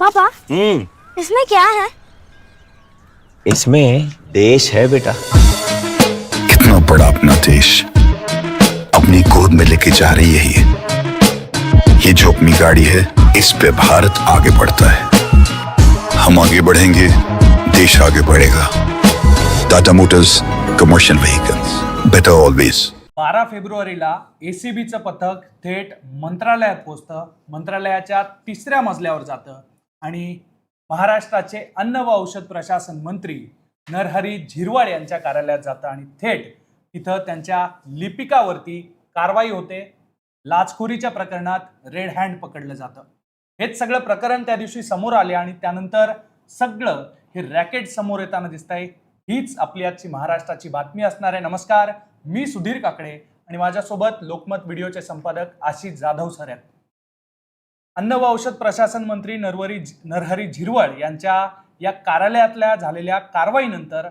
पापा हम्म. इसमें क्या है? इसमें देश है बेटा। कितना बड़ा अपना देश। अपनी गोद में लेके जा रही है। ये ये जो अपनी गाड़ी है इस पे भारत आगे बढ़ता है। हम आगे बढ़ेंगे देश आगे बढ़ेगा। Tata motors commercial vehicles better always बारा फेब्रुवारीला एसीबीचं पथक थेट मंत्रालयात पोचतं. मंत्रालयाच्या तिसऱ्या मजल्यावर जातं. आणि महाराष्ट्राचे अन्न व औषध प्रशासन मंत्री नरहरी झिरवाळ यांच्या कार्यालयात जातं आणि थेट तिथं त्यांच्या लिपिकावरती कारवाई होते. लाचखोरीच्या प्रकरणात रेड हँड पकडलं जातं. हेच सगळं प्रकरण त्या दिवशी समोर आले आणि त्यानंतर सगळं हे रॅकेट समोर येताना दिसत आहे हीच आपली आजची महाराष्ट्राची बातमी असणार आहे. नमस्कार मी सुधीर काकडे आणि माझ्यासोबत लोकमत व्हिडिओचे संपादक आशिष जाधव सर आहेत. अन्न व औषध प्रशासन मंत्री नरवरी नरहरी झिरवळ यांच्या या कार्यालयातल्या झालेल्या कारवाईनंतर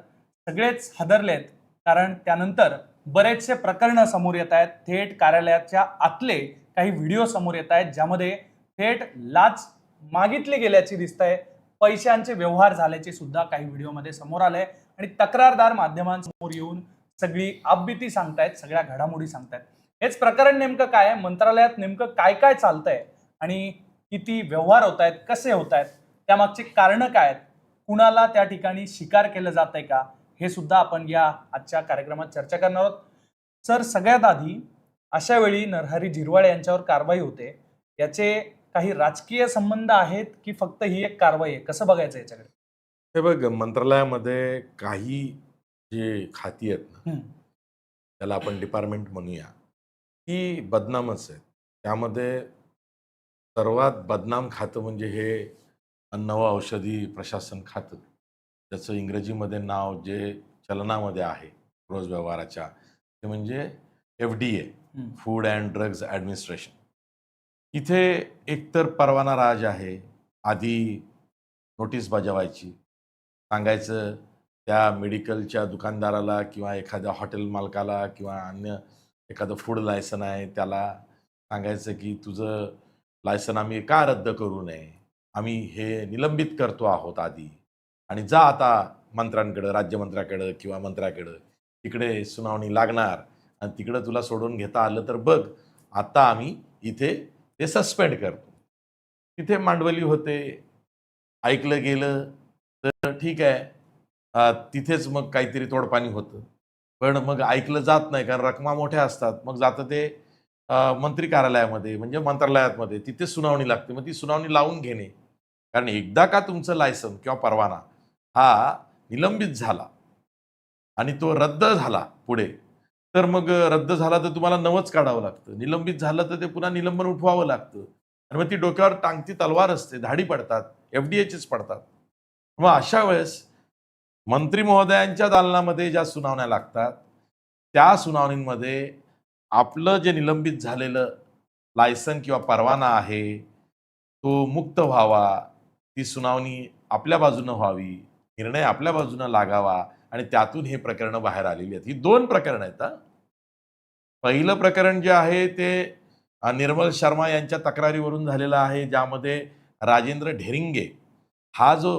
सगळेच हदरलेत. कारण त्यानंतर बरेचसे प्रकरणं समोर येत आहेत. थेट कार्यालयाच्या आतले काही व्हिडिओ समोर येत आहेत. ज्यामध्ये थेट लाच मागितली गेल्याची दिसत आहे पैशांचे व्यवहार झाल्याचे सुद्धा काही व्हिडिओमध्ये समोर आले आणि तक्रारदार माध्यमांसमोर येऊन सगळी अपबिती सांगतायत सगळ्या घडामोडी सांगतायत. हेच प्रकरण नेमकं काय मंत्रालयात नेमकं काय काय चालतंय? आणि किती व्यवहार होत आहेत कसे होत आहेत त्यामागची कारणं काय आहेत कुणाला त्या ठिकाणी शिकार केलं जात आहे का हे सुद्धा आपण या आजच्या कार्यक्रमात चर्चा करणार आहोत. सर सगळ्यात आधी अशा वेळी नरहरी झिरवाळ यांच्यावर कारवाई होते. याचे काही राजकीय संबंध आहेत की फक्त ही एक कारवाई आहे? कसं बघायचं याच्याकडे? हे बघ मंत्रालयामध्ये काही जे खाती आहेत ना. त्याला आपण डिपार्टमेंट म्हणूया ती बदनामच आहेत. त्यामध्ये सर्वात बदनाम खातं म्हणजे हे अन्न व औषधी प्रशासन खातं त्याचं इंग्रजीमध्ये नाव जे चलनामध्ये आहे रोज व्यवहाराच्या ते म्हणजे F D A. Food and drugs administration इथे एकतर परवाना राज आहे आधी नोटीस बजावायची सांगायचं त्या मेडिकलच्या दुकानदाराला किंवा एखाद्या हॉटेल मालकाला किंवा अन्य एखादं फूड लायसन आहे त्याला सांगायचं की तुझं लायसन आम्ही का रद्द करू नये? आम्ही हे निलंबित करतो आहोत आधी. आणि जा आता मंत्र्यांकडं राज्यमंत्र्याकडं किंवा मंत्र्याकडं. तिकडे सुनावणी लागणार आणि तिकडं तुला सोडून घेता आलं तर बघ आता आम्ही इथे ते सस्पेंड करतो. तिथे मांडवली होते. ऐकलं गेलं तर ठीक आहे. तिथेच मग काहीतरी तोडपाणी होतं. पण मग ऐकलं जात नाही कारण रकमा मोठ्या असतात. मग जातं ते मंत्री कार्यालयामध्ये म्हणजे मंत्रालयामध्ये तिथे सुनावणी लागते. मग ती सुनावणी लावून घेणे. कारण एकदा का तुमचं लायसन किंवा परवाना हा निलंबित झाला आणि तो रद्द झाला पुढे तर मग रद्द झाला तर तुम्हाला नवंच काढावं लागतं. निलंबित झालं तर ते पुन्हा निलंबन उठवावं लागतं. आणि मग ती डोक्यावर टांगती तलवार असते धाडी पडतात एफ डी एचेच पडतात. मग अशा वेळेस मंत्री महोदयांच्या दालनामध्ये ज्या सुनावण्या लागतात त्या सुनावणींमध्ये आपलं जे निलंबित झालेलं लायसन किंवा परवाना आहे तो मुक्त व्हावा ती सुनावणी आपल्या बाजूनं व्हावी निर्णय आपल्या बाजूनं लागावा आणि त्यातून हे प्रकरणं बाहेर आलेली आहेत ही दोन प्रकरणं आहेत. पहिलं प्रकरण जे आहे ते निर्मल शर्मा यांच्या तक्रारीवरून झालेलं आहे ज्यामध्ये राजेंद्र ढेरिंगे हा जो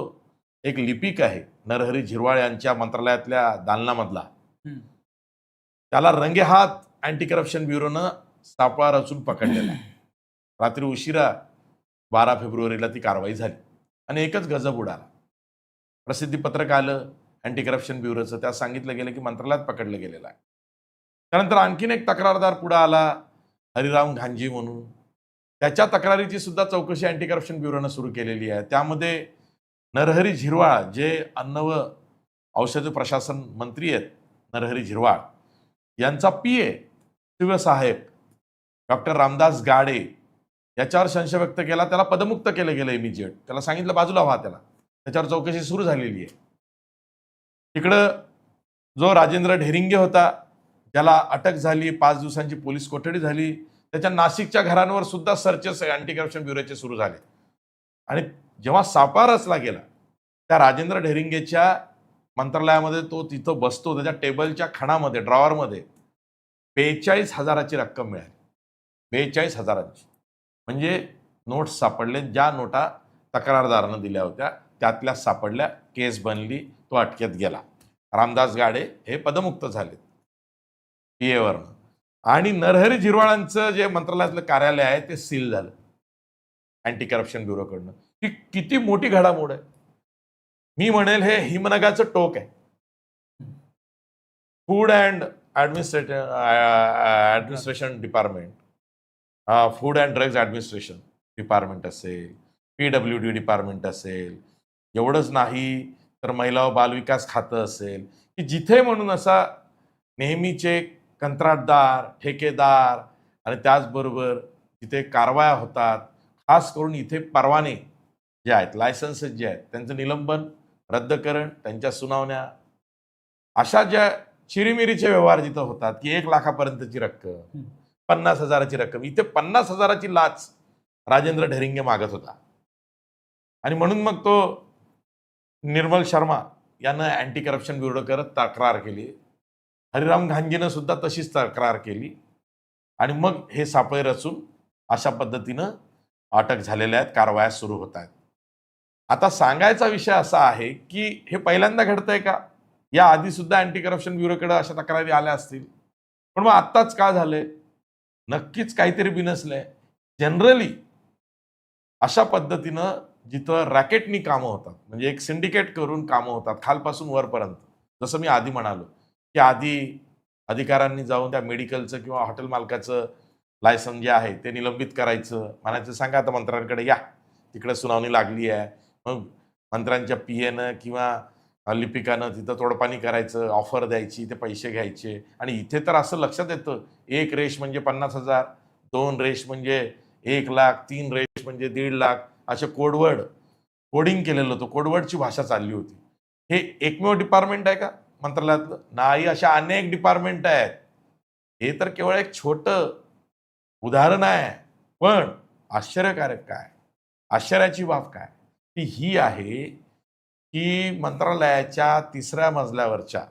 एक लिपिक आहे नरहरी झिरवाळ यांच्या मंत्रालयातल्या दालनामधला. त्याला रंगेहात अँटी करप्शन ब्युरोनं सापळा रचून पकडलेला आहे. रात्री उशिरा बारा फेब्रुवारीला ती कारवाई झाली आणि एकच गजब उडाला. प्रसिद्धीपत्रक आलं अँटी करप्शन ब्युरोचं त्यात सांगितलं गेलं की मंत्रालयात पकडलं गेलेलं आहे. त्यानंतर आणखीन एक तक्रारदार पुढे आला हरिराम घांजी म्हणून. त्याच्या तक्रारीची सुद्धा चौकशी अँटी करप्शन ब्युरोनं सुरू केलेली आहे. त्यामध्ये नरहरी झिरवाळ जे अन्न व औषध प्रशासन मंत्री आहेत नरहरी झिरवाळ यांचा पी ए शिवसाहेब डॉक्टर रामदास गाडे याच्यावर संशय व्यक्त केला त्याला पदमुक्त केलं गेलं इमिजिएट त्याला सांगितलं बाजूला व्हा त्याला. त्याच्यावर चौकशी सुरू झालेली आहे. तिकडं जो राजेंद्र ढेरिंगे होता ज्याला अटक झाली पाच दिवसांची पोलीस कोठडी झाली त्याच्या नाशिकच्या घरांवर सुद्धा सर्चेस अँटी करप्शन ब्युरोचे सुरू झाले. आणि जेव्हा सापा रचला गेला त्या राजेंद्र ढेरिंगेच्या मंत्रालयामध्ये तो तिथं बसतो त्याच्या टेबलच्या खणामध्ये ड्रॉवरमध्ये बेचाळीस हजाराची रक्कम मिळाली. बेचाळीस हजारांची. म्हणजे नोट्स सापडले ज्या नोटा तक्रारदारानं दिल्या होत्या त्यातल्या सापडल्या केस बनली तो अटकेत गेला. रामदास गाडे हे पदमुक्त झाले पी एवरनं आणि नरहरी झिरवाळांचं जे मंत्रालयातलं कार्यालय आहे ते सील झालं. Anti corruption ब्युरोकडनं. ही किती मोठी घडामोड आहे. मी म्हणेल हे हिमनगाचं टोक आहे. Food and administrative administration department food and drugs administration department असेल पी डब्ल्यू डी डिपार्टमेंट असेल एवढंच नाही तर महिला व बालविकास खातं असेल की जिथे म्हणून असा नेहमीचे कंत्राटदार ठेकेदार आणि त्याचबरोबर तिथे कारवाया होतात खास करून इथे परवाने जे आहेत लायसन्सेस जे आहेत त्यांचं निलंबन रद्द करण त्यांच्या सुनावण्या अशा ज्या चिरीमिरीचे व्यवहार जिथं होतात की एक लाखापर्यंतची रक्कम पन्नास हजाराची रक्कम इथे पन्नास हजाराची लाच राजेंद्र ढेरिंगे मागत होता. आणि म्हणून मग तो निर्मल शर्मा यानं अँटी करप्शन ब्युरो करत तक्रार केली. हरिराम घांगीनं सुद्धा तशीच तक्रार केली. आणि मग हे सापळे रचून अशा पद्धतीनं अटक झालेल्या आहेत कारवाया सुरू होत आहेत. आता सांगायचा विषय असा आहे की हे पहिल्यांदा घडतंय का? या आधी सुद्धा अँटी करप्शन ब्युरोकडे अशा तक्रारी आल्या असतील. पण मग आत्ताच का झालंय नक्कीच काहीतरी बिनसलंय जनरली अशा पद्धतीनं जिथं रॅकेटनी कामं होतात म्हणजे एक सिंडिकेट करून कामं होतात खालपासून वरपर्यंत. जसं मी आधी म्हणालो की आधी अधिकाऱ्यांनी जाऊन त्या मेडिकलचं किंवा हॉटेल मालकाचं लायसन जे आहे ते निलंबित करायचं. म्हणायचं सांगा आता मंत्र्यांकडे या. तिकडे सुनावणी लागली आहे. मग मंत्र्यांच्या पी एनं किंवा हल्ली पिकानं तिथं तोडपाणी करायचं ऑफर द्यायची ते पैसे घ्यायचे. आणि इथे तर असं लक्षात येतं. एक रेश म्हणजे पन्नास हजार दोन रेश म्हणजे एक लाख तीन रेश म्हणजे दीड लाख असे कोडवर्ड कोडिंग केलेलं होतं. कोडवर्डची भाषा चालली होती. हे एकमेव डिपार्टमेंट आहे का मंत्रालयातलं? नाही अशा अनेक डिपार्टमेंट आहेत. हे तर केवळ एक छोटं उदाहरण आहे. पण आश्चर्यकारक काय? आश्चर्याची बाब काय? ती ही आहे की मंत्रालयाच्या तिसऱ्या मजल्यावरच्या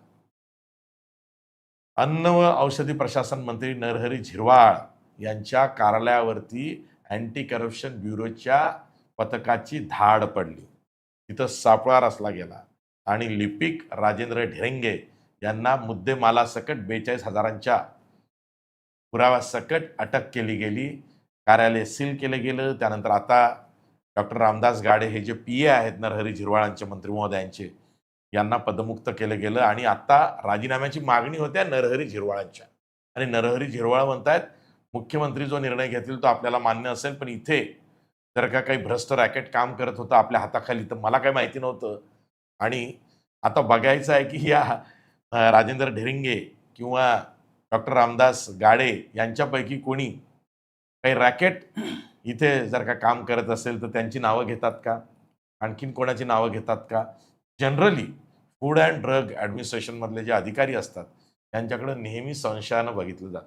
अन्न व औषधी प्रशासन मंत्री नरहरी झिरवाळ यांच्या कार्यालयावरती अँटी करप्शन ब्युरोच्या पथकाची धाड पडली. तिथं सापळा रचला गेला आणि लिपिक राजेंद्र ढेरेंगे यांना मुद्देमालासकट बेचाळीस हजारांच्या पुराव्यासकट अटक केली गेली. कार्यालय सील केलं गेलं. त्यानंतर आता डॉक्टर रामदास गाडे हे जे पी ए आहेत नरहरी झिरवाळांचे मंत्री महोदयांचे यांना पदमुक्त केलं गेलं आणि आता राजीनाम्याची मागणी होत्या नरहरी झिरवाळांच्या. आणि नरहरी झिरवाळ म्हणतायत मुख्यमंत्री जो निर्णय घेतील तो आपल्याला मान्य असेल पण इथे जर का काही भ्रष्ट रॅकेट काम करत होतं आपल्या हाताखाली तर मला काही माहिती नव्हतं. आणि आता बघायचं आहे की या राजेंद्र ढेरिंगे किंवा डॉक्टर रामदास गाडे यांच्यापैकी कोणी काही रॅकेट इथे जर का काम करत असेल तर त्यांची नावं घेतात का? आणखीन कोणाची नावं घेतात का? जनरली फूड अँड ड्रग ॲडमिनिस्ट्रेशनमधले जे अधिकारी असतात त्यांच्याकडे नेहमी संशयानं बघितलं जातं.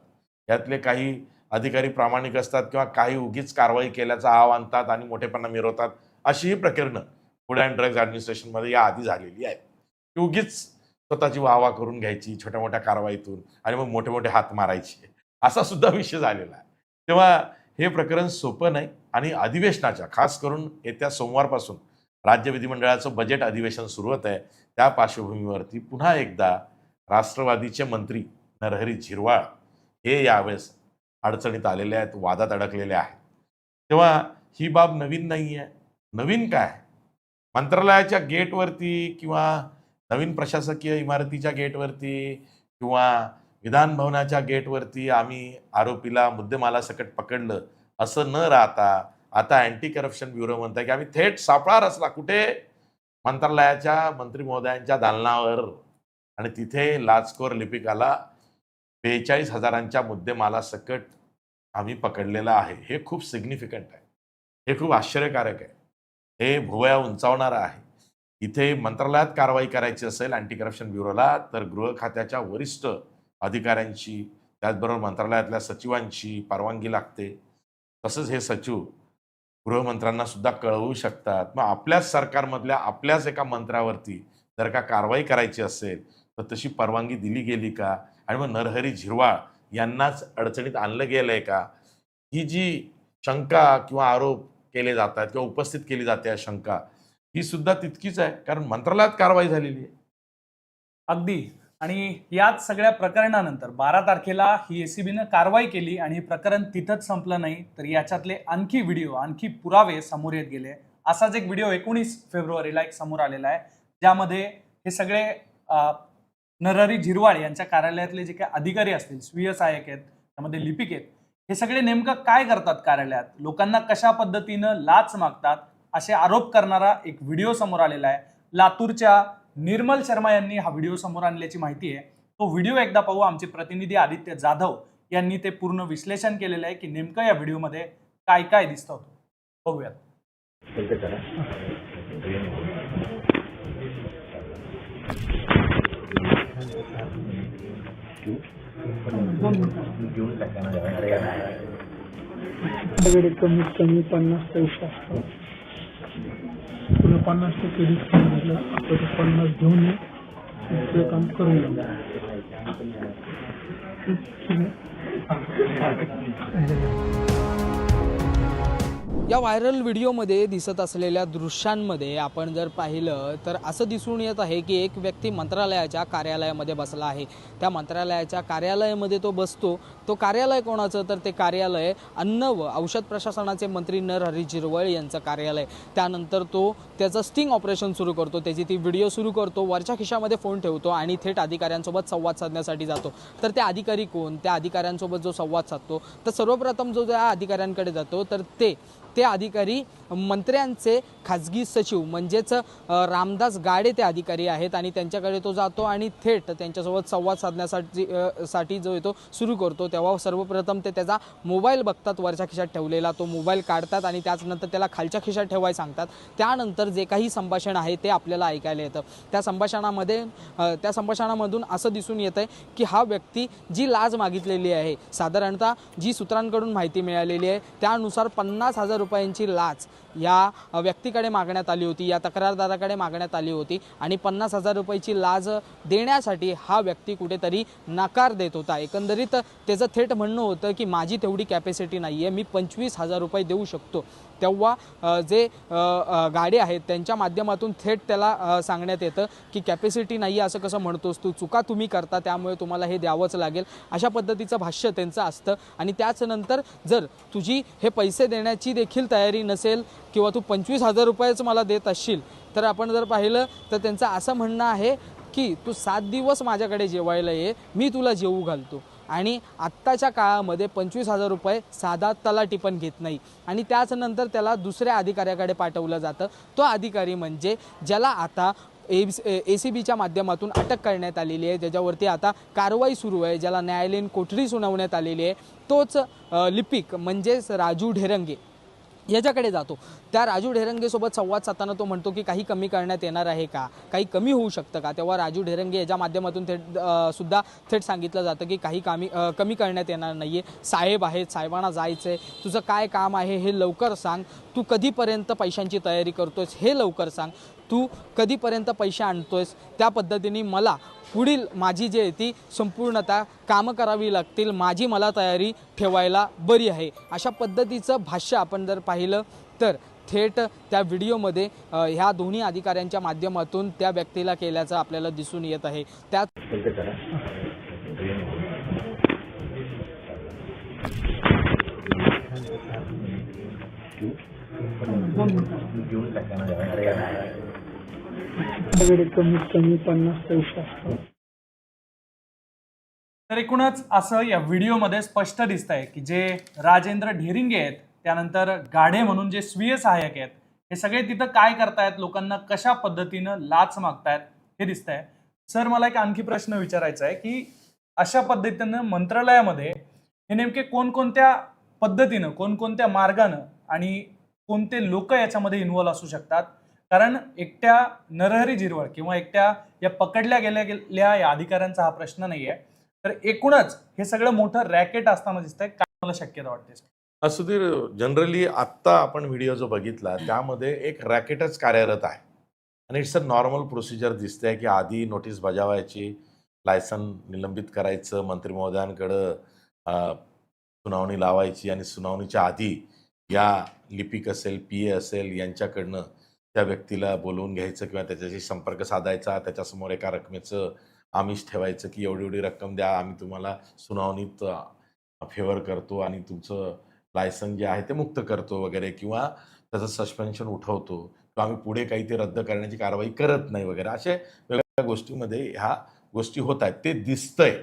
यातले काही अधिकारी प्रामाणिक असतात किंवा काही उगीच कारवाई केल्याचा आव आणतात आणि मोठेपणा मिरवतात अशी ही प्रकरणं फूड अँड ड्रग्ज ॲडमिनिस्ट्रेशनमध्ये या आधी झालेली आहेत. की उगीच स्वतःची वाहवा करून घ्यायची छोट्या मोठ्या कारवाईतून आणि मग मोठे मोठे हात मारायचे. असा सुद्धा विषय झालेला आहे. तेव्हा हे प्रकरण सोपं नाही आणि अधिवेशनाच्या खास करून येत्या सोमवारपासून राज्य विधिमंडळाचं बजेट अधिवेशन सुरू होत आहे त्या पार्श्वभूमीवरती पुन्हा एकदा राष्ट्रवादीचे मंत्री नरहरी झिरवाळ हे यावेळेस अडचणीत आलेले आहेत वादात अडकलेले आहेत. तेव्हा ही बाब नवीन नाही आहे नवीन काय? मंत्रालयाच्या गेटवरती किंवा नवीन प्रशासकीय इमारतीच्या गेटवरती किंवा विधान भवनाच्या गेटवरती आम्ही आरोपीला मुद्देमालासकट पकडलं. असं न राहता आता अँटी करप्शन ब्युरो म्हणताय की आम्ही थेट सापळा रचला. कुठे? मंत्रालयाच्या मंत्री महोदयांच्या दालनावर. आणि तिथे लाचखोर लिपिकाला बेचाळीस हजारांच्या मुद्देमालासकट आम्ही पकडलेलं आहे. हे खूप सिग्निफिकंट आहे. हे खूप आश्चर्यकारक आहे. हे भुवया उंचावणारं आहे. इथे मंत्रालयात कारवाई करायची असेल अँटी करप्शन ब्युरोला तर गृह खात्याच्या वरिष्ठ अधिकाऱ्यांची त्याचबरोबर मंत्रालयातल्या सचिवांची परवानगी लागते. तसंच हे सचिव गृहमंत्र्यांना सुद्धा कळवू शकतात. मग आपल्याच सरकारमधल्या आपल्याच एका मंत्र्यावरती जर का कारवाई करायची असेल तर तशी परवानगी दिली गेली का? आणि मग नरहरी झिरवाळ यांनाच अडचणीत आणलं गेलंय का? ही जी शंका किंवा आरोप केले जातात किंवा उपस्थित केली जाते या शंका ही सुद्धा तितकीच आहे कारण मंत्रालयात कारवाई झालेली आहे. अगदी. आणि याच सगळ्या प्रकरणानंतर बारा तारखेला ही ए सी बीनं कारवाई केली आणि हे प्रकरण तिथंच संपलं नाही तर याच्यातले आणखी व्हिडिओ आणखी पुरावे समोर येत गेले. असाच एक व्हिडिओ एकोणीस फेब्रुवारीला एक समोर आलेला आहे ज्यामध्ये हे सगळे नरहरी झिरवाळ यांच्या कार्यालयातले जे काही अधिकारी असतील स्वीय सहाय्यक आहेत त्यामध्ये लिपिक आहेत हे सगळे नेमकं काय करतात कार्यालयात? लोकांना कशा पद्धतीनं लाच मागतात? असे आरोप करणारा एक व्हिडिओ समोर आलेला आहे. लातूरच्या निर्मल शर्मा यांनी हा व्हिडिओ समोर आणल्याची माहिती आहे. तो व्हिडिओ एकदा पाहू आमचे प्रतिनिधी आदित्य जाधव यांनी ते पूर्ण विश्लेषण केलेलं आहे की नेमकं या व्हिडिओमध्ये काय काय दिसतं होतं. बघूयात. कमीत कमी पन्नास पैसे असतात. तुला पन्नास टक्के डिस्काउंट दिलं आता ते पन्नास घेऊन ये. तुझं काम करून घे. या व्हायरल व्हिडिओमध्ये दिसत असलेल्या दृश्यांमध्ये आपण जर पाहिलं तर असं दिसून येत आहे की एक व्यक्ती मंत्रालयाच्या कार्यालयामध्ये बसला आहे. त्या मंत्रालयाच्या कार्यालयामध्ये तो बसतो. तो कार्यालय कोणाचं? तर ते कार्यालय अन्न व औषध प्रशासनाचे मंत्री नरहरी झिरवळ यांचं कार्यालय. त्यानंतर तो त्याचं स्टिंग ऑपरेशन सुरू करतो. त्याची ती व्हिडिओ सुरू करतो. वरच्या खिशामध्ये फोन ठेवतो आणि थेट अधिकाऱ्यांसोबत संवाद साधण्यासाठी जातो. तर ते अधिकारी कोण? त्या अधिकाऱ्यांसोबत जो संवाद साधतो तर सर्वप्रथम जो त्या अधिकाऱ्यांकडे जातो तर ते ते अधिकारी मंत्र्यांचे खाजगी सचिव म्हणजेच रामदास गाडे ते अधिकारी आहेत आणि त्यांच्याकडे तो जातो आणि थेट त्यांच्यासोबत संवाद साधण्यासाठी साठी जो येतो सुरू करतो. तेव्हा सर्वप्रथम ते त्याचा मोबाईल बघतात वरच्या खिशात ठेवलेला तो मोबाईल काढतात आणि त्याचनंतर त्याला खालच्या खिशात ठेवायला सांगतात. त्यानंतर जे काही संभाषण आहे ते आपल्याला ऐकायला येतं. त्या संभाषणामध्ये त्या संभाषणामधून असं दिसून येतं आहे की हा व्यक्ती जी लाज मागितलेली आहे साधारणतः जी सूत्रांकडून माहिती मिळालेली आहे त्यानुसार पन्नास हजार रुपयांची लाच या व्यक्तीकडे मागण्यात आली होती या तक्रारदाराकडे मागण्यात आली होती आणि पन्नास हजार रुपयाची लाज देण्यासाठी हा व्यक्ती कुठेतरी नकार देत होता. एकंदरीत त्याचं थेट म्हणणं होतं की माझी तेवढी कॅपॅसिटी नाही आहे मी पंचवीस हजार रुपये देऊ शकतो. तेव्हा जे गाडी आहेत त्यांच्या माध्यमातून थेट त्याला सांगण्यात येतं की कॅपॅसिटी नाही आहे असं कसं म्हणतोस तू चुका तुम्ही करता त्यामुळे तुम्हाला हे द्यावंच लागेल. अशा पद्धतीचं भाष्य त्यांचं असतं. आणि त्याचनंतर जर तुझी हे पैसे देण्याची देखील तयारी नसेल किंवा तू पंचवीस हजार रुपयेच मला देत असशील तर आपण जर पाहिलं तर त्यांचं असं म्हणणं आहे की तू सात दिवस माझ्याकडे जेवायला ये मी तुला जेवू घालतो. आणि आत्ताच्या काळामध्ये पंचवीस हजार रुपये साधा तलाठी पण घेत नाही. आणि त्याचनंतर त्याला दुसऱ्या अधिकाऱ्याकडे पाठवलं जातं. तो अधिकारी म्हणजे ज्याला आता ए ए सी बीच्या माध्यमातून अटक करण्यात आलेली आहे. ज्याच्यावरती आता कारवाई सुरू आहे. ज्याला न्यायालयीन कोठडी सुनावण्यात आलेली आहे. तोच लिपिक म्हणजेच राजू ढेरंगे. याच्याकडे जातो. त्या राजू ढेरंगेसोबत संवाद साधताना तो म्हणतो की काही कमी करण्यात येणार आहे का? काही कमी होऊ शकतं का? तेव्हा राजू ढेरंगे याच्या माध्यमातून थेट सुद्धा थेट सांगितलं जातं की काही कामी कमी करण्यात येणार नाही आहे साहेब आहेत साहेबांना जायचं आहे तुझं काय काम आहे हे लवकर सांग. तू कधीपर्यंत पैशांची तयारी करतोस हे लवकर सांग. तू कधीपर्यंत पैसे आणतोयस? त्या पद्धतीने मला पुढील माझी जी आहे ती संपूर्णतः कामं करावी लागतील. माझी मला तयारी ठेवायला बरी आहे. अशा पद्धतीचं भाष्य आपण जर पाहिलं तर थेट त्या व्हिडिओमध्ये ह्या दोन्ही अधिकाऱ्यांच्या माध्यमातून त्या व्यक्तीला केल्याचं आपल्याला दिसून येत आहे. त्या आपल्याकडे कमीत कमी पन्नास पैसे असतात. तर एकूणच असं या व्हिडिओमध्ये स्पष्ट दिसत आहे की जे राजेंद्र ढेरिंगे आहेत त्यानंतर गाढे म्हणून जे स्वीय सहाय्यक आहेत हे सगळे तिथं काय करतायत लोकांना कशा पद्धतीनं लाच मागतायत हे दिसत आहे सर मला एक आणखी प्रश्न विचारायचा आहे की अशा पद्धतीनं मंत्रालयामध्ये हे नेमके कोणकोणत्या पद्धतीनं कोणकोणत्या मार्गानं आणि कोणते लोक याच्यामध्ये इन्व्हॉल्व असू शकतात? कारण एकट्या नरहरी झिरवळ किंवा एकट्या या पकडल्या गेल्या गेलेल्या या अधिकाऱ्यांचा हा प्रश्न नाही आहे तर एकूणच हे सगळं मोठं रॅकेट असताना दिसतंय काय मला शक्यता वाटते? सुधीर जनरली आत्ता आपण व्हिडिओ जो बघितला त्यामध्ये एक रॅकेटच कार्यरत आहे. आणि इट्स अ नॉर्मल प्रोसिजर दिसते की आधी नोटीस बजावायची लायसन निलंबित करायचं मंत्री महोदयांकडं सुनावणी लावायची आणि सुनावणीच्या आधी या लिपिक असेल पी ए असेल यांच्याकडनं त्या व्यक्तीला बोलवून घ्यायचं किंवा त्याच्याशी संपर्क साधायचा त्याच्यासमोर एका रकमेचं आमिष ठेवायचं की एवढी एवढी रक्कम द्या आम्ही तुम्हाला सुनावणीत फेवर करतो आणि तुमचं लायसन जे आहे ते मुक्त करतो वगैरे किंवा त्याचं सस्पेन्शन उठवतो किंवा आम्ही पुढे काही ते रद्द करण्याची कारवाई करत नाही वगैरे. असे वेगवेगळ्या गोष्टीमध्ये ह्या गोष्टी होत आहेत. ते दिसतंय.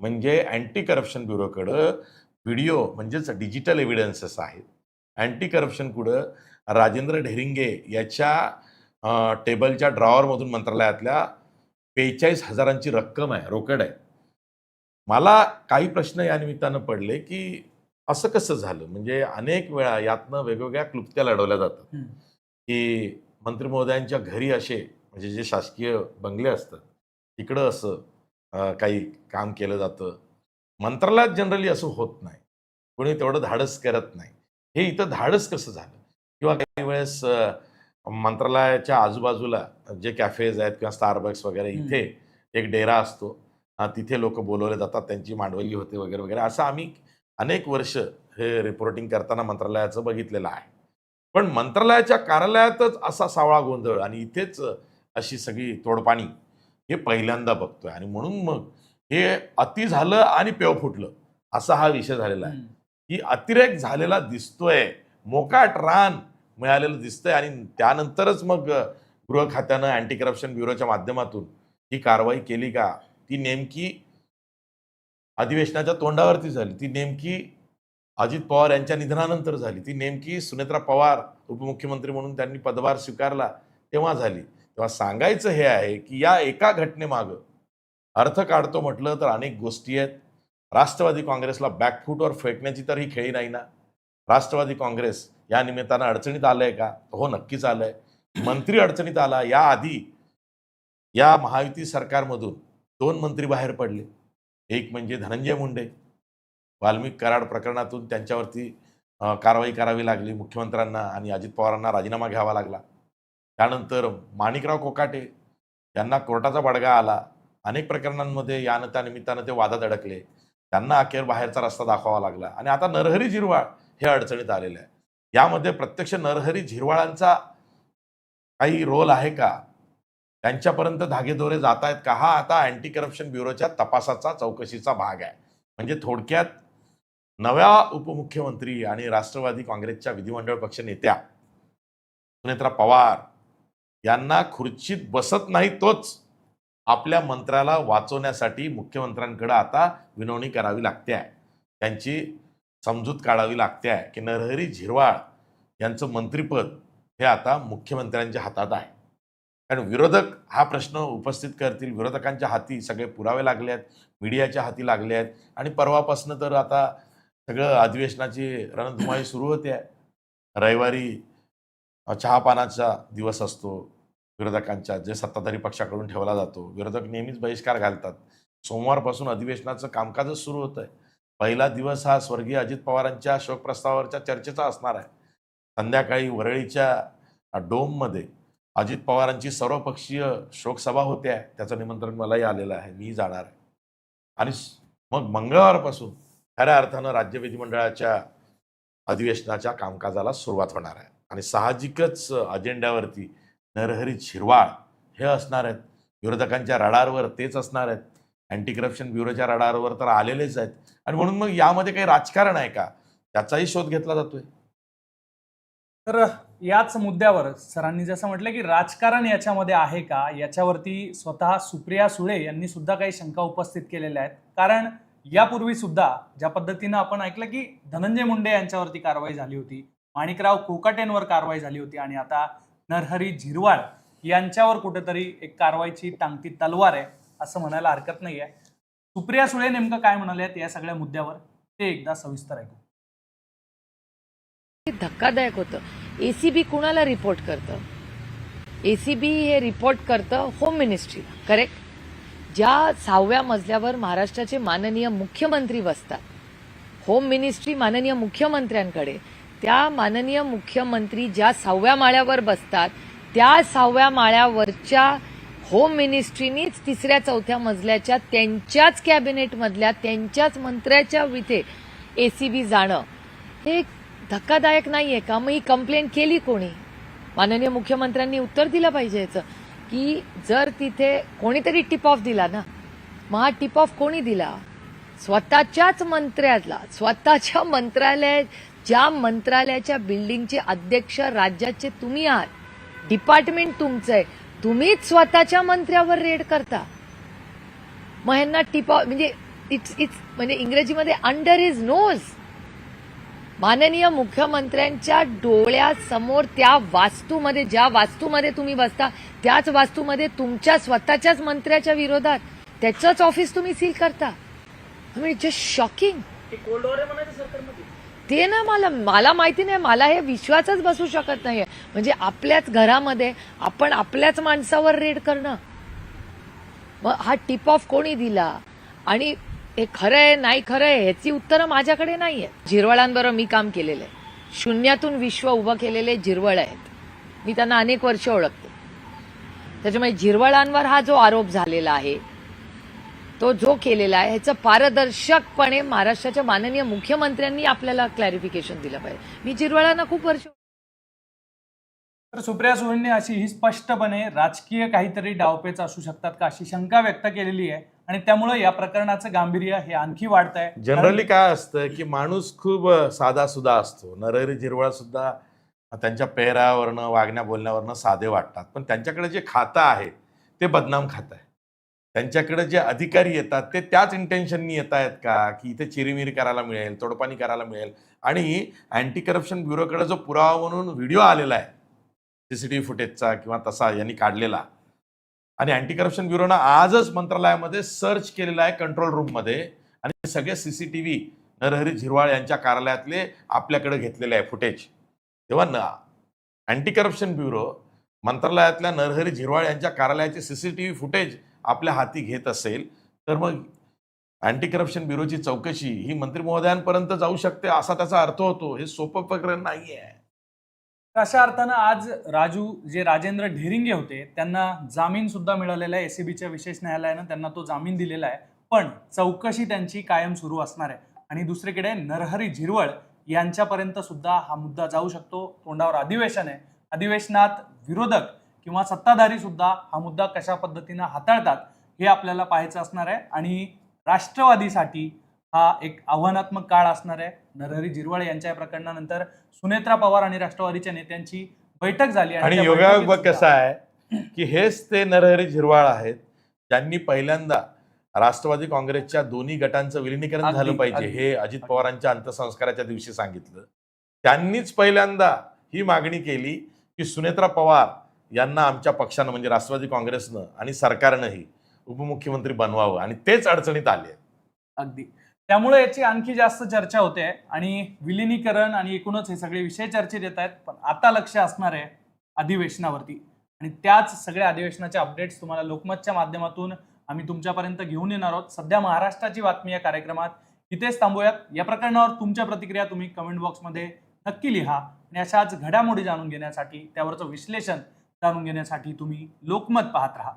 म्हणजे अँटी करप्शन ब्युरोकडं व्हिडिओ म्हणजेच डिजिटल एव्हिडन्सेस आहेत. अँटी करप्शन कुठं? राजेंद्र ढेरिंगे याच्या टेबलच्या ड्रॉवरमधून मंत्रालयातल्या बेचाळीस हजारांची रक्कम आहे रोकड आहे. मला काही प्रश्न या निमित्तानं पडले की असं कसं झालं? म्हणजे अनेक वेळा यातनं वेगवेगळ्या क्लुप्त्या लढवल्या जातात. की मंत्री महोदयांच्या घरी असे म्हणजे जे शासकीय बंगले असतात तिकडं असं काही काम केलं जातं. मंत्रालयात जनरली असं होत नाही. कोणी तेवढं धाडस करत नाही. हे इथं धाडस कसं झालं? किंवा काही वेळेस मंत्रालयाच्या आजूबाजूला जे कॅफेज आहेत किंवा स्टारबक्स वगैरे. इथे एक डेरा असतो. तिथे लोक बोलवले जातात त्यांची मांडवली होते वगैरे वगैरे. असं आम्ही अनेक वर्ष हे रिपोर्टिंग करताना मंत्रालयाचं बघितलेलं आहे. पण मंत्रालयाच्या कार्यालयातच असा सावळा गोंधळ आणि इथेच अशी सगळी तोडपाणी हे पहिल्यांदा बघतोय. आणि म्हणून मग हे अति झालं आणि पेव फुटलं असा हा विषय झालेला आहे. की अतिरेक झालेला दिसतोय मोकाट रान मिळालेलं दिसतंय आणि त्यानंतरच मग गृह खात्यानं अँटी करप्शन ब्युरोच्या माध्यमातून ही कारवाई केली का? ती नेमकी अधिवेशनाच्या तोंडावरती झाली. ती नेमकी अजित पवार यांच्या निधनानंतर झाली. ती नेमकी सुनेत्रा पवार उपमुख्यमंत्री म्हणून त्यांनी पदभार स्वीकारला तेव्हा झाली. तेव्हा सांगायचं हे आहे की या एका घटनेमागं अर्थ काढतो म्हटलं तर अनेक गोष्टी आहेत. राष्ट्रवादी काँग्रेसला बॅकफूटवर फेकण्याची तर ही खेळी नाही ना? राष्ट्रवादी काँग्रेस या निमित्तानं अडचणीत आलंय का? हो नक्कीच आलंय. मंत्री अडचणीत आला या आधी या महायुती सरकारमधून दोन मंत्री बाहेर पडले. एक म्हणजे धनंजय मुंडे. वाल्मिक कराड प्रकरणातून त्यांच्यावरती कारवाई करावी लागली मुख्यमंत्र्यांना आणि अजित पवारांना राजीनामा घ्यावा लागला. त्यानंतर माणिकराव कोकाटे यांना कोर्टाचा बडगा आला. अनेक प्रकरणांमध्ये यानं त्या निमित्तानं ते वादात अडकले. त्यांना अखेर बाहेरचा रस्ता दाखवावा लागला. आणि आता नरहरी जिरवाळ हे अडचणीत आलेले आहे. यामध्ये प्रत्यक्ष नरहरी झिरवाळांचा काही रोल आहे का? त्यांच्यापर्यंत धागेदोरे जात आहेत का? हा आता अँटी करप्शन ब्युरोच्या तपासाचा चौकशीचा भाग आहे. म्हणजे थोडक्यात नव्या उपमुख्यमंत्री आणि राष्ट्रवादी काँग्रेसच्या विधिमंडळ पक्ष नेत्या सुनेत्रा पवार यांना खुर्चीत बसत नाही तोच आपल्या मंत्र्याला वाचवण्यासाठी मुख्यमंत्र्यांकडे आता विनवणी करावी लागते आहे. त्यांची समजूत काढावी लागते आहे की नरहरी झिरवाळ यांचं मंत्रिपद हे आता मुख्यमंत्र्यांच्या हातात आहे. कारण विरोधक हा प्रश्न उपस्थित करतील विरोधकांच्या हाती सगळे पुरावे लागले आहेत मीडियाच्या हाती लागले आहेत आणि परवापासनं तर आता सगळं अधिवेशनाची रणधुमाळी सुरू होते. आहे रविवारी चहापानाचा दिवस असतो विरोधकांच्या जे सत्ताधारी पक्षाकडून ठेवला जातो. विरोधक नेहमीच बहिष्कार घालतात. सोमवारपासून अधिवेशनाचं कामकाजच सुरू होतं आहे पहिला दिवस हा स्वर्गीय अजित पवारांच्या शोकप्रस्तावावरच्या चर्चेचा असणार आहे. संध्याकाळी वरळीच्या डोममध्ये अजित पवारांची सर्वपक्षीय शोकसभा होते आहे त्याचं निमंत्रण मलाही आलेलं आहे. मी जाणार आहे. आणि मग मंगळवारपासून खऱ्या अर्थानं राज्य विधिमंडळाच्या अधिवेशनाच्या कामकाजाला सुरुवात होणार आहे. आणि साहजिकच अजेंड्यावरती नरहरी झिरवाळ हे असणार आहेत. विरोधकांच्या रडारवर तेच असणार आहेत. अँटी करप्शन ब्युरोच्या रडारवर तर आलेलेच आहेत. आणि म्हणून मग यामध्ये काही राजकारण आहे का? त्याचाही शोध घेतला जातोय. तर याच मुद्द्यावर सरांनी जसं म्हटलं की राजकारण याच्यामध्ये आहे का? याच्यावरती स्वतः सुप्रिया सुळे यांनी सुद्धा काही शंका उपस्थित केलेल्या आहेत. कारण यापूर्वी सुद्धा ज्या पद्धतीनं आपण ऐकलं की धनंजय मुंडे यांच्यावरती कारवाई झाली होती. माणिकराव कोकाटेंवर कारवाई झाली होती आणि आता नरहरी झिरवाळ यांच्यावर कुठेतरी एक कारवाईची टांगती तलवार आहे. असं म्हणायला हरकत नाही आहे सुप्रिया सुळे नेमकं काय म्हणाले आहेत या सगळ्या मुद्द्यावर ते एकदा सविस्तर ऐकू. धक्कादायक होतं. एसीबी कुणाला रिपोर्ट करतं? एसीबी हे रिपोर्ट करतं होम मिनिस्ट्रीला करेक्ट ज्या सहाव्या मजल्यावर महाराष्ट्राचे माननीय मुख्यमंत्री बसतात होम मिनिस्ट्री माननीय मुख्यमंत्र्यांकडे त्या माननीय मुख्यमंत्री ज्या सहाव्या माळ्यावर बसतात त्या सहाव्या माळ्यावरच्या होम मिनिस्ट्रीनीच तिसऱ्या चौथ्या मजल्याच्या त्यांच्याच कॅबिनेटमधल्या त्यांच्याच मंत्र्याच्या विथे ए सी बी जाणं. हे धक्कादायक नाही आहे का? मग ही कंप्लेंट केली कोणी? माननीय मुख्यमंत्र्यांनी उत्तर दिलं पाहिजे याचं. की जर तिथे कोणीतरी टिप ऑफ दिला ना मग हा टिप ऑफ कोणी दिला? स्वतःच्याच मंत्र्याला स्वतःच्या मंत्रालय ज्या मंत्रालयाच्या बिल्डिंगचे अध्यक्ष राज्याचे तुम्ही आहात. डिपार्टमेंट तुमचं आहे. तुम्हीच स्वतःच्या मंत्र्यावर रेड करता. मग ह्यांना टिपा म्हणजे इट्स इट्स म्हणजे इंग्रजीमध्ये अंडर इज नोज माननीय मुख्यमंत्र्यांच्या डोळ्यासमोर त्या वास्तूमध्ये ज्या वास्तूमध्ये तुम्ही बसता त्याच वास्तूमध्ये तुमच्या स्वतःच्याच मंत्र्याच्या विरोधात त्याचंच ऑफिस तुम्ही सील करता. म्हणजे जस्ट शॉकिंग ते ना मला? मला माहिती नाही मला हे विश्वासच बसू शकत नाहीये. म्हणजे आपल्याच घरामध्ये आपण आपल्याच माणसावर रेड करणं. मग हा टिप ऑफ कोणी दिला? आणि हे खरं आहे नाही खरं आहे ह्याची उत्तरं माझ्याकडे नाही आहेत झिरवळांबरोबर मी काम केलेलं आहे. शून्यातून विश्व उभं केलेले झिरवळ आहेत. मी त्यांना अनेक वर्ष ओळखते. त्याच्यामुळे झिरवळांवर हा जो आरोप झालेला आहे तो जो केलेला आहे ह्याचं पारदर्शकपणे महाराष्ट्राच्या माननीय मुख्यमंत्र्यांनी आपल्याला क्लॅरिफिकेशन दिलं पाहिजे. मी झिरवळांना खूप वर्ष तर सुप्रिया सुळेंनी अशी ही स्पष्टपणे राजकीय काहीतरी डावपेच असू शकतात का अशी शंका व्यक्त केलेली आहे आणि त्यामुळे या प्रकरणाचं गांभीर्य हे आणखी वाढत आहे जनरली काय असतं की माणूस खूप साधा सुद्धा असतो. नरहरी झिरवळ सुद्धा त्यांच्या पेहरावरनं वागण्या बोलण्यावरनं साधे वाटतात. पण त्यांच्याकडे जे खातं आहे ते बदनाम खातं आहे त्यांच्याकडे जे अधिकारी येतात ते त्याच इंटेन्शननी येत आहेत का? की इथे चिरीमिरी करायला मिळेल तोडपाणी करायला मिळेल? आणि अँटी करप्शन ब्युरोकडे जो पुरावा म्हणून व्हिडिओ आलेला आहे सीसीटीव्ही फुटेजचा किंवा तसा यांनी काढलेला. आणि अँटी करप्शन ब्युरोनं आजच मंत्रालयामध्ये सर्च केलेला आहे कंट्रोल रूममध्ये आणि सगळे सीसीटीव्ही नरहरी झिरवाळ यांच्या कार्यालयातले आपल्याकडे घेतलेले आहे फुटेज तेव्हा न अँटी करप्शन ब्युरो मंत्रालयातल्या नरहरी झिरवाळ यांच्या कार्यालयाचे सीसीटीव्ही फुटेज आपल्या हाती घेत असेल तर मग अँटी करप्शन ब्युरोची चौकशी ही मंत्री महोदयांपर्यंत जाऊ शकते असा त्याचा अर्थ होतो. हे सोपं प्रकरण नाही आहे अशा अर्थानं आज राजू जे राजेंद्र ढेरिंगे होते त्यांना जामीन सुद्धा मिळालेला आहे. एसीबीच्या विशेष न्यायालयानं त्यांना तो जामीन दिलेला आहे. पण चौकशी त्यांची कायम सुरू असणार आहे. आणि दुसरीकडे नरहरी झिरवळ यांच्यापर्यंत सुद्धा हा मुद्दा जाऊ शकतो. तोंडावर अधिवेशन आहे. अधिवेशनात विरोधक किंवा सत्ताधारी सुद्धा हा मुद्दा कशा पद्धतीनं हाताळतात हे आपल्याला पाहायचं असणार आहे. आणि राष्ट्रवादीसाठी हा एक आव्हानात्मक काळ असणार आहे. नरहरी झिरवळ यांच्या प्रकरणानंतर सुनेत्रा पवार आणि राष्ट्रवादीच्या नेत्यांची बैठक झाली आणि योगायोग कसा आहे की हेच ते नरहरी झिरवाळ आहेत ज्यांनी पहिल्यांदा राष्ट्रवादी काँग्रेसच्या दोन्ही गटांचं विलिनीकरण झालं पाहिजे. हे अजित पवारांच्या अंत्यसंस्काराच्या दिवशी सांगितलं. त्यांनीच पहिल्यांदा ही मागणी केली की सुनेत्रा पवार यांना आमच्या पक्षानं म्हणजे राष्ट्रवादी काँग्रेसनं आणि सरकारनंही उपमुख्यमंत्री बनवावं आणि तेच अडचणीत आले अगदी. त्यामुळे याची आणखी जास्त चर्चा होते आणि विलिनीकरण आणि एकूणच हे सगळे विषय चर्चेत येत आहेत पण आता लक्ष असणार आहे अधिवेशनावरती. आणि त्याच सगळ्या अधिवेशनाचे अपडेट्स तुम्हाला लोकमतच्या माध्यमातून आम्ही तुमच्यापर्यंत घेऊन येणार आहोत. सध्या महाराष्ट्राची बातमी या कार्यक्रमात. इथेच थांबूयात. या प्रकरणावर तुमच्या प्रतिक्रिया तुम्ही कमेंट बॉक्समध्ये नक्की लिहा आणि अशाच घडामोडी जाणून घेण्यासाठी त्यावरचं विश्लेषण जाणून घेण्यासाठी तुम्ही लोकमत पाहत राहा.